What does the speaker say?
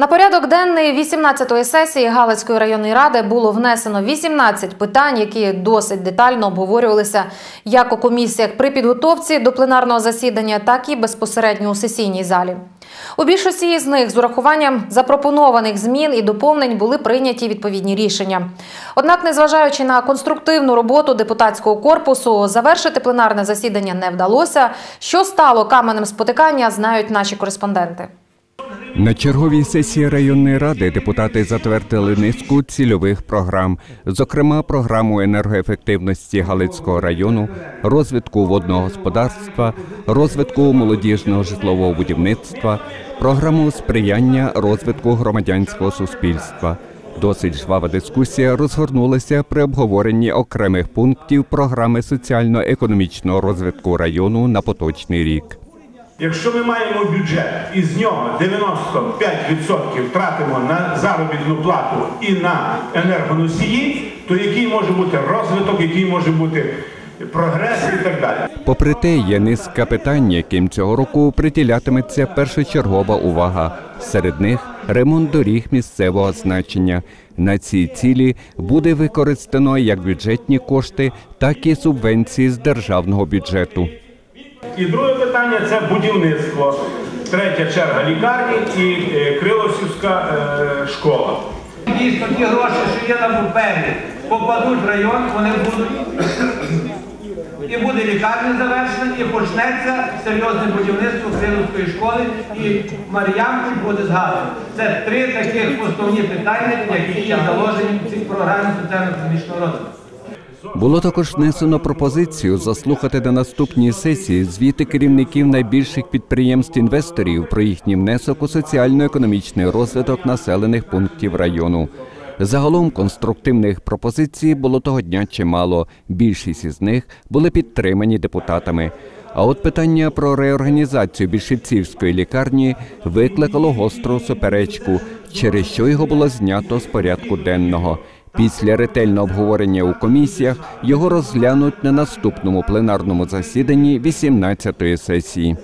На порядок денний 18-ї сесії Галицької районної ради було внесено 18 питань, які досить детально обговорювалися як у комісіях при підготовці до пленарного засідання, так і безпосередньо у сесійній залі. У більшості з них з урахуванням запропонованих змін і доповнень були прийняті відповідні рішення. Однак, незважаючи на конструктивну роботу депутатського корпусу, завершити пленарне засідання не вдалося. Що стало каменем спотикання, знають наші кореспонденти. На черговій сесії районної ради депутати затвердили низку цільових програм, зокрема програму енергоефективності Галицького району, розвитку водного господарства, розвитку молодіжного житлового будівництва, програму сприяння розвитку громадянського суспільства. Досить жвава дискусія розгорнулася при обговоренні окремих пунктів програми соціально-економічного розвитку району на поточний рік. Якщо ми маємо бюджет і з нього 95% тратимо на заробітну плату і на енергоносії, то який може бути розвиток, який може бути прогрес і так далі. Попри те, є низка питань, яким цього року приділятиметься першочергова увага. Серед них ремонт доріг місцевого значення. На ці цілі буде використано як бюджетні кошти, так і субвенції з державного бюджету. І друге питання це будівництво. Третя черга лікарні і е, Крилосівська е, школа. Дійсно, ті гроші, що є на папері, попадуть в район, вони будуть. І буде лікарня завершена, і почнеться серйозне будівництво Крилівської школи, і Мар'янку буде згадано. Це три таких основні питання, які є заложені в цій програмі соціально-економічного розвитку. Було також внесено пропозицію заслухати на наступній сесії звіти керівників найбільших підприємств-інвесторів про їхній внесок у соціально-економічний розвиток населених пунктів району. Загалом конструктивних пропозицій було того дня чимало. Більшість із них були підтримані депутатами. А от питання про реорганізацію Більшівцівської лікарні викликало гостру суперечку, через що його було знято з порядку денного. Після ретельного обговорення у комісіях його розглянуть на наступному пленарному засіданні 18-ї сесії.